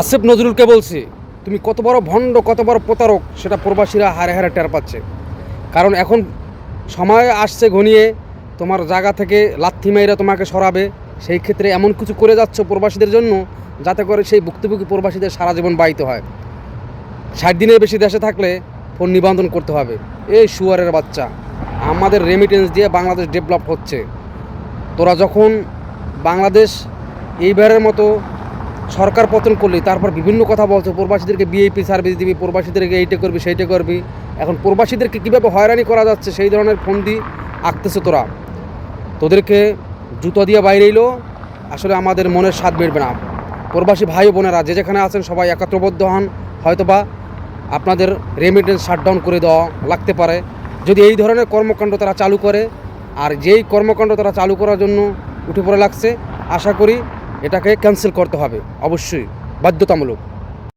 আসিফ নজরুলকে বলছি, তুমি কত বড় ভণ্ড, কত বড় প্রতারক, সেটা প্রবাসীরা হারে হারে টের পাচ্ছে। কারণ এখন সময় আসছে ঘনিয়ে, তোমার জায়গা থেকে লাথি মেয়েরা তোমাকে সরাবে। সেই ক্ষেত্রে এমন কিছু করে যাচ্ছ প্রবাসীদের জন্য, যাতে করে সেই ভুক্তভোগী প্রবাসীদের সারা জীবন বাইতে হয়। ষাট দিনের বেশি দেশে থাকলে ফোন নিবন্ধন করতে হবে। এই শুয়ারের বাচ্চা, আমাদের রেমিটেন্স দিয়ে বাংলাদেশ ডেভেলপ হচ্ছে। তোরা যখন বাংলাদেশ এইবারের মতো সরকার পতন করলি, তারপর বিভিন্ন কথা বলছো, প্রবাসীদেরকে বিএপি সার্ভিস দিবি, প্রবাসীদেরকে এইটা করবি, সেইটা করবি। এখন প্রবাসীদেরকে কীভাবে হয়রানি করা যাচ্ছে, সেই ধরনের ফোন দিয়ে আঁকতেছে তোরা। তোদেরকে জুতো দিয়ে বাইরে এলো, আসলে আমাদের মনের স্বাদ মেটবে না। প্রবাসী ভাই বোনেরা, যে যেখানে আছেন সবাই একাত্রবদ্ধ হন, হয়তোবা আপনাদের রেমিটেন্স শাটডাউন করে দেওয়া লাগতে পারে। যদি এই ধরনের কর্মকাণ্ড তারা চালু করে, আর যেই কর্মকাণ্ড তারা চালু করার জন্য উঠে পড়ে লাগছে, আশা করি এটাকে ক্যান্সেল করতে হবে অবশ্যই। বাধ্যতামূলক।